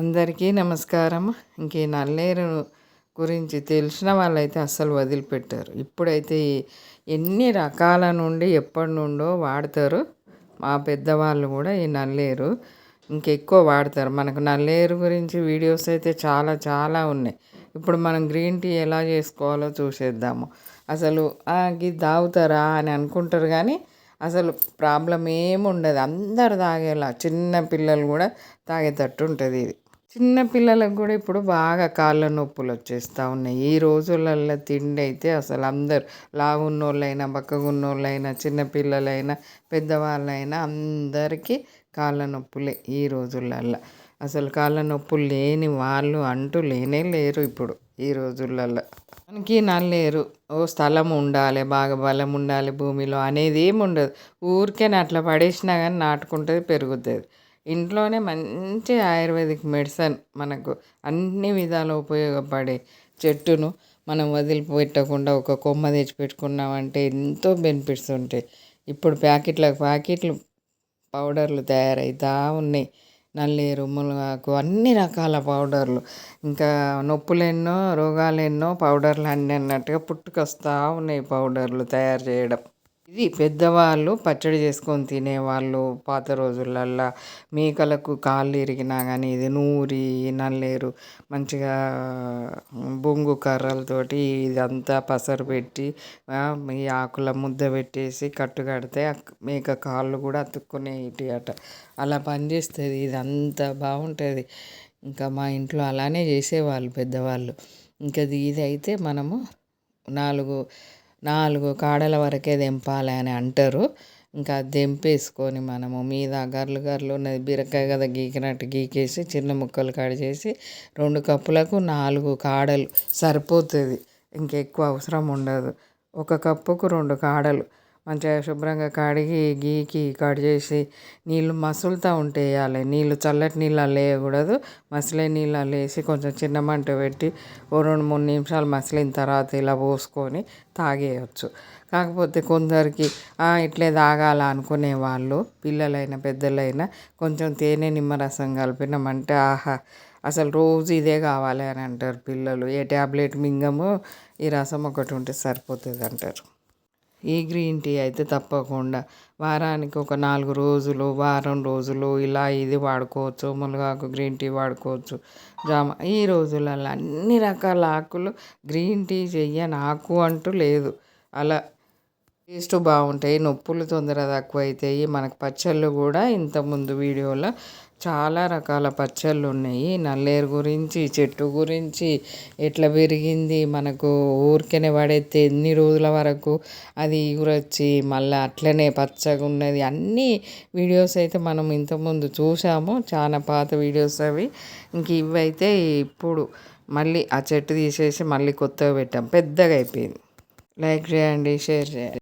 అందరికీ నమస్కారం. ఇంక ఈ నల్లేరు గురించి తెలిసిన వాళ్ళైతే అస్సలు వదిలిపెట్టారు. ఇప్పుడైతే ఎన్ని రకాల నుండి ఎప్పటి నుండో వాడతారు. మా పెద్దవాళ్ళు కూడా ఈ నల్లేరు ఇంకెక్కువ వాడతారు. మనకు నల్లేరు గురించి వీడియోస్ అయితే చాలా చాలా ఉన్నాయి. ఇప్పుడు మనం గ్రీన్ టీ ఎలా చేసుకోవాలో చూసేద్దాము. అసలు ఇది తాగుతారా అని అనుకుంటారు కానీ అసలు ప్రాబ్లం ఏముండదు. అందరు తాగేలా చిన్న పిల్లలు కూడా తాగేటట్టు ఉంటుంది ఇది. చిన్న పిల్లలకు కూడా ఇప్పుడు బాగా కాళ్ళ నొప్పులు వచ్చేస్తూ ఉన్నాయి. ఈ రోజులలో తిండి అయితే అసలు అందరు లావున్నోళ్ళైనా బక్కగున్నోళ్ళైనా చిన్నపిల్లలైనా పెద్దవాళ్ళైనా అందరికీ కాళ్ళ నొప్పులే ఈ రోజులల్లో. అసలు కాళ్ళ నొప్పులు లేని వాళ్ళు అంటూ లేనే లేరు ఇప్పుడు ఈ రోజులలో మనకి నల్లేరు. ఓ స్థలం ఉండాలి బాగా బలం ఉండాలి భూమిలో. అనేది ఏమి ఉండదు. ఊరికే అట్లా పడేసినా కానీ నాటుకుంటుంది పెరుగుతుంది. ఇంట్లోనే మంచి ఆయుర్వేదిక్ మెడిసిన్ మనకు అన్ని విధాలు ఉపయోగపడే చెట్టును మనం వదిలిపెట్టకుండా ఒక కొమ్మ తెచ్చి పెట్టుకున్నామంటే ఎంతో బెనిఫిట్స్ ఉంటాయి. ఇప్పుడు ప్యాకెట్లకు ప్యాకెట్లు పౌడర్లు తయారవుతా ఉన్నాయి. నల్లేరు మునగాకు అన్ని రకాల పౌడర్లు. ఇంకా నొప్పులు ఎన్నో రోగాలు ఎన్నో పౌడర్లు అన్నీ అన్నట్టుగా పుట్టుకొస్తూ ఉన్నాయి పౌడర్లు తయారు చేయడం. ఇది పెద్దవాళ్ళు పచ్చడి చేసుకొని తినేవాళ్ళు పాత రోజులల్లో. మేకలకు కాళ్ళు ఇరిగినా కానీ ఇది నూరి నల్లేరు మంచిగా బొంగు కర్రలతోటి ఇదంతా పసరు పెట్టి ఈ ఆకుల ముద్ద పెట్టేసి కట్టు కడితే మేక కాళ్ళు కూడా అతుక్కునేటి అట అలా పనిచేస్తుంది ఇదంతా బాగుంటుంది. ఇంకా మా ఇంట్లో అలానే చేసేవాళ్ళు పెద్దవాళ్ళు. ఇంకా ఇది అయితే మనము నాలుగు నాలుగు కాడల వరకే తెంపాలి అని అంటారు. ఇంకా దింపేసుకొని మనము మీద గర్లు గర్లు ఉన్నది బీరకాయ కదా గీకినట్టు గీకేసి చిన్న ముక్కలు కట్ చేసి రెండు కప్పులకు నాలుగు కాడలు సరిపోతుంది. ఇంకెక్కువ అవసరం ఉండదు. ఒక కప్పుకు రెండు కాడలు మంచిగా శుభ్రంగా కడిగి గీకి కట్ చేసి నీళ్ళు మసులుతూ ఉంటే వేయాలి. నీళ్ళు చల్లటి నీళ్ళల్లో వేయకూడదు. మసిలే నీళ్ళు వేసి కొంచెం చిన్న మంట పెట్టి ఓ రెండు మూడు నిమిషాలు మసిలిన తర్వాత ఇలా పోసుకొని తాగేయచ్చు. కాకపోతే కొందరికి ఇట్లే తాగాల అనుకునే వాళ్ళు పిల్లలైనా పెద్దలైనా కొంచెం తేనె నిమ్మరసం కలిపినామంటే ఆహా అసలు రోజు ఇదే కావాలి అని అంటారు పిల్లలు. ఏ ట్యాబ్లెట్ మింగము ఈ రసం ఒకటి ఉంటే సరిపోతుంది అంటారు. ఈ గ్రీన్ టీ అయితే తప్పకుండా వారానికి ఒక నాలుగు రోజులు వారం రోజులు ఇలా ఇది వాడుకోవచ్చు మునగాకు గ్రీన్ టీ వాడుకోవచ్చు. జామ ఈ రోజులలో అన్ని రకాల ఆకులు గ్రీన్ టీ చెయ్యని ఆకు అంటూ లేదు. అలా టేస్ట్ బాగుంటాయి నొప్పులు తొందర తక్కువ అవుతాయి మనకు పచ్చళ్ళు కూడా ఇంతకుముందు వీడియోలో చాలా రకాల పచ్చళ్ళు ఉన్నాయి నల్లేరు గురించి చెట్టు గురించి ఎట్లా పెరిగింది మనకు ఊరికనే పడేస్తే ఎన్ని రోజుల వరకు అది ఊరొచ్చి మళ్ళీ అట్లనే పచ్చగా ఉన్నది అన్నీ వీడియోస్ అయితే మనం ఇంతకుముందు చూసాము చాలా పాత వీడియోస్ అవి. ఇంక ఇవైతే ఇప్పుడు మళ్ళీ ఆ చెట్టు తీసేసి మళ్ళీ కొత్తగా పెట్టాం. పెద్దగా అయిపోయింది. లైక్ చేయండి షేర్ చేయండి.